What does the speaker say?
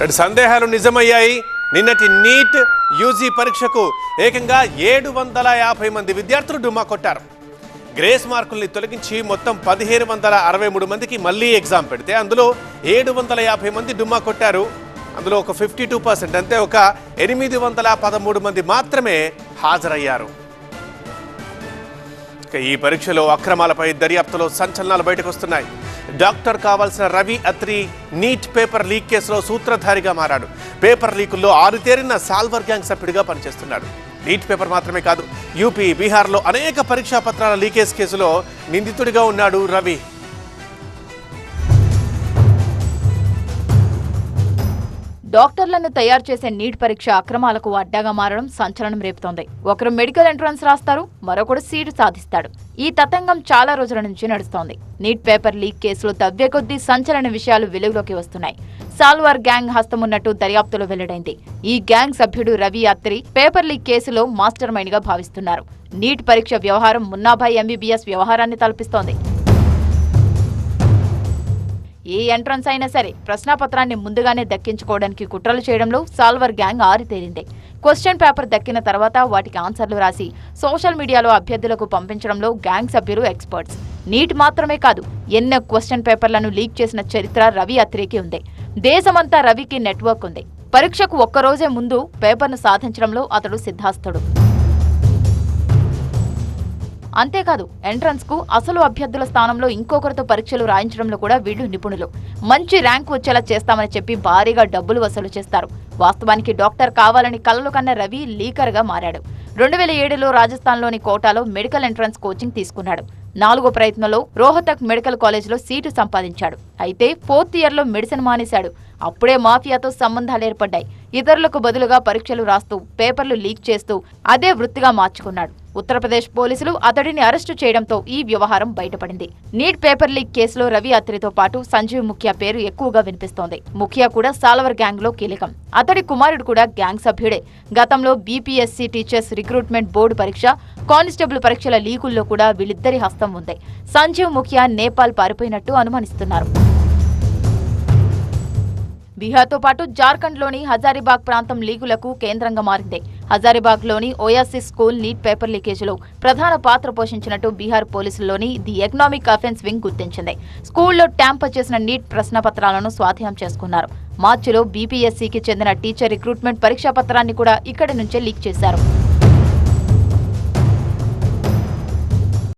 రెండు సందేహాలు నిజమయ్యాయి. నిన్నటి నీట్ యూజీ పరీక్షకు ఏకంగా ఏడు వందల యాభై మంది విద్యార్థులు డుమ్మా కొట్టారు. గ్రేస్ మార్కుల్ని తొలగించి మొత్తం పదిహేను వందల అరవై మూడు మందికి మళ్ళీ ఎగ్జామ్ పెడితే అందులో ఏడు వందల యాభై మంది డుమ్మా కొట్టారు. అందులో ఒక ఫిఫ్టీ టూ పర్సెంట్ అంటే ఒక ఎనిమిది వందల పదమూడు మంది మాత్రమే హాజరయ్యారు. ఈ పరీక్షలో అక్రమాలపై దర్యాప్తులో సంచలనాలు బయటకు వస్తున్నాయి. డాక్టర్ కావాల్సిన Ravi Atri NEET paper leak కేసులో సూత్రధారిగా మారాడు. పేపర్ లీకుల్లో ఆరుతేరిన సాల్వర్ గ్యాంగ్ సభ్యుడిగా పనిచేస్తున్నాడు. నీట్ పేపర్ మాత్రమే కాదు యూపీ బీహార్లో అనేక పరీక్షా పత్రాల లీకేజ్ కేసులో నిందితుడిగా ఉన్నాడు రవి. డాక్టర్లను తయారు చేసే నీట్ పరీక్ష అక్రమాలకు అడ్డాగా మారడం సంచలనం రేపుతోంది. ఒకరు మెడికల్ ఎంట్రన్స్ రాస్తారు మరొకడు సీటు సాధిస్తాడు. ఈ తతంగం చాలా రోజుల నుంచి నడుస్తోంది. నీట్ పేపర్ లీక్ కేసులో తవ్వే కొద్దీ సంచలన విషయాలు వెలుగులోకి వస్తున్నాయి. సాల్వార్ గ్యాంగ్ హస్తమున్నట్టు దర్యాప్తులో వెల్లడైంది. ఈ గ్యాంగ్ సభ్యుడు రవి అత్రి పేపర్ లీక్ కేసులో మాస్టర్ మైండ్గా భావిస్తున్నారు. నీట్ పరీక్ష వ్యవహారం మున్నాభాయ్ ఎంబీబీఎస్ వ్యవహారాన్ని తలపిస్తోంది. ఏ ఎంట్రన్స్ అయినా సరే ప్రశ్నాపత్రాన్ని ముందుగానే దక్కించుకోవడానికి కుట్రలు చేయడంలో సాల్వర్ గ్యాంగ్ ఆరితేరింది. క్వశ్చన్ పేపర్ దక్కిన తర్వాత వాటికి ఆన్సర్లు రాసి సోషల్ మీడియాలో అభ్యర్థులకు పంపించడంలో గ్యాంగ్ సభ్యులు ఎక్స్పర్ట్స్. నీట్ మాత్రమే కాదు ఎన్నో క్వశ్చన్ పేపర్లను లీక్ చేసిన చరిత్ర రవి అత్రేకి ఉంది. దేశమంతా రవికి నెట్వర్క్ ఉంది. పరీక్షకు ఒక్కరోజే ముందు పేపర్ను సాధించడంలో అతడు సిద్ధాస్తుడు అంతేకాదు ఎంట్రన్స్కు అసలు అభ్యర్థుల స్థానంలో ఇంకొకరితో పరీక్షలు రాయించడంలో కూడా వీళ్ళు నిపుణులు. మంచి ర్యాంక్ వచ్చేలా చేస్తామని చెప్పి భారీగా డబ్బులు వసూలు చేస్తారు. వాస్తవానికి డాక్టర్ కావాలని కలలు కన్న రవి లీకర్గా మారాడు. రెండు వేల ఏడులో రాజస్థాన్లోని కోటాలో మెడికల్ ఎంట్రన్స్ కోచింగ్ తీసుకున్నాడు. నాలుగో ప్రయత్నంలో రోహతక్ మెడికల్ కాలేజ్లో సీటు సంపాదించాడు. అయితే ఫోర్త్ ఇయర్లో మెడిసిన్ మానేశాడు. అప్పుడే మాఫియాతో సంబంధాలు ఏర్పడ్డాయి. ఇతరులకు బదులుగా పరీక్షలు రాస్తూ పేపర్లు లీక్ చేస్తూ అదే వృత్తిగా మార్చుకున్నాడు. ఉత్తరప్రదేశ్ పోలీసులు అతడిని అరెస్టు చేయడంతో ఈ వ్యవహారం బయటపడింది. నీట్ పేపర్ లీక్ కేసులో రవి అత్రితో పాటు సంజీవ్ ముఖ్యా పేరు ఎక్కువగా వినిపిస్తోంది. ముఖ్యా కూడా సాలవర్ గ్యాంగ్లో కీలకం. అతడి కుమారుడు కూడా గ్యాంగ్ సభ్యుడే. గతంలో బీపీఎస్సీ టీచర్స్ రిక్రూట్మెంట్ బోర్డు పరీక్ష కానిస్టేబుల్ పరీక్షల లీకుల్లో కూడా వీళ్ళిద్దరి హస్తం ఉంది. సంజీవ్ ముఖ్యా నేపాల్ పారిపోయినట్టు అనుమానిస్తున్నారు. బీహార్తో పాటు జార్ఖండ్లోని హజారీబాగ్ ప్రాంతం లీగులకు కేంద్రంగా మారింది. హజారీబాగ్లోని ఓయాసిస్ స్కూల్ నీట్ పేపర్ లీకేజీలో ప్రధాన పాత్ర పోషించినట్టు బీహార్ పోలీసుల్లోని ది ఎకనామిక్ అఫెన్స్ వింగ్ గుర్తించింది. స్కూల్లో ట్యాంపర్ చేసిన నీట్ ప్రశ్నపత్రాలను స్వాధీనం చేసుకున్నారు. మార్చిలో బీపీఎస్సీకి చెందిన టీచర్ రిక్రూట్మెంట్ పరీక్షా పత్రాన్ని కూడా ఇక్కడి నుంచే లీక్ చేశారు.